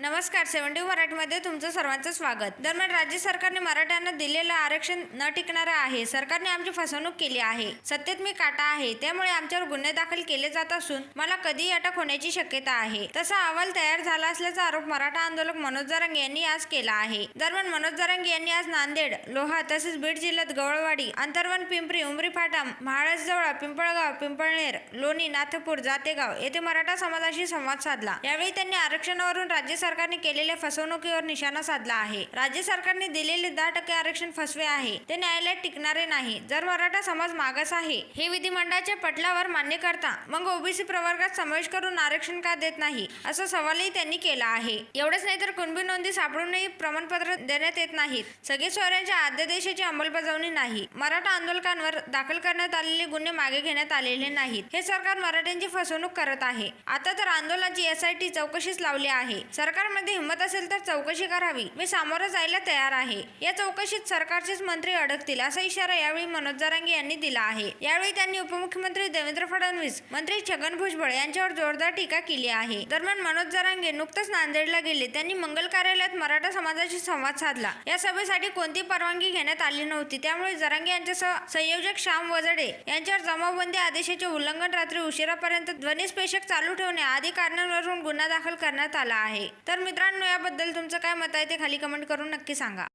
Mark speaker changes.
Speaker 1: नमस्कार सेव्हन्टी मराठीमध्ये तुमचं सर्वांचं स्वागत. दरम्यान राज्य सरकारने मराठ्यांना दिलेलं आरक्षण न टिकणारं आहे. सरकारने आमची फसवणूक केली आहे. सत्तेत मी काटा आहे त्यामुळे आमच्यावर गुन्हे दाखल केले जात असून मला कधीही अटक होण्याची शक्यता आहे. तसा अहवाल तयार झाला असल्याचा आरोप मराठा आंदोलक मनोज जरंग यांनी आज केला आहे. दरम्यान मनोज जरांगे यांनी आज नांदेड लोहा तसेच बीड जिल्ह्यात गवळवाडी अंतर्वन पिंपरी उमरी फाटा महाळसजवळ पिंपळगाव पिंपळनेर लोणी नाथपूर जातेगाव येथे मराठा समाजाशी संवाद साधला. यावेळी त्यांनी आरक्षणावरून राज्य सरकारने केलेल्या फसवणुकीवर निशाणा साधला आहे. राज्य सरकारने दिलेले दहा टक्के आरक्षण फसवे आहे. ते न्यायालयात टिकणारे नाही. जर मराठा समाज मागास आहे हे विधिमंडळाच्या पटलावर मान्य करता मग ओबीसी प्रवर्गात समावेश करून आरक्षण का देत नाही? असा सवालही त्यांनी केला आहे. एवढंच नाही तर कुणबी नोंदी सापडूनही प्रमाणपत्र देण्यात येत नाहीत. सगळे सोयऱ्यांच्या अध्यादेशाची अंमलबजावणी नाही. मराठा आंदोलकांवर दाखल करण्यात आलेले गुन्हे मागे घेण्यात आलेले नाहीत. हे सरकार मराठ्यांची फसवणूक करत आहे. आता तर आंदोलनाची एसआयटी चौकशीच लावली आहे. सरकार सरकारमध्ये हिंमत असेल तर चौकशी करावी. मी सामोरं जायला तयार आहे. या चौकशीत सरकारचेच मंत्री अडकतील असा इशारा यावेळी मनोज जरांगे यांनी दिला आहे. यावेळी त्यांनी उपमुख्यमंत्री देवेंद्र फडणवीस मंत्री छगन भुजबळ यांच्यावर जोरदार टीका केली आहे. दरम्यान मनोज जरांगे नुकतंच नांदेडला गेले. त्यांनी मंगल कार्यालयात मराठा समाजाशी संवाद साधला. या सभेसाठी कोणती परवानगी घेण्यात आली नव्हती. त्यामुळे जरांगे यांच्यासह संयोजक श्याम वजडे यांच्यावर जमावबंदी आदेशाचे उल्लंघन रात्री उशिरापर्यंत ध्वनिस्पेषक चालू ठेवणे आदी कारणांवरून गुन्हा दाखल करण्यात आला आहे. तर मित्रांनो याबद्दल तुमचं काय मत आहे ते खाली कमेंट करून नक्की सांगा.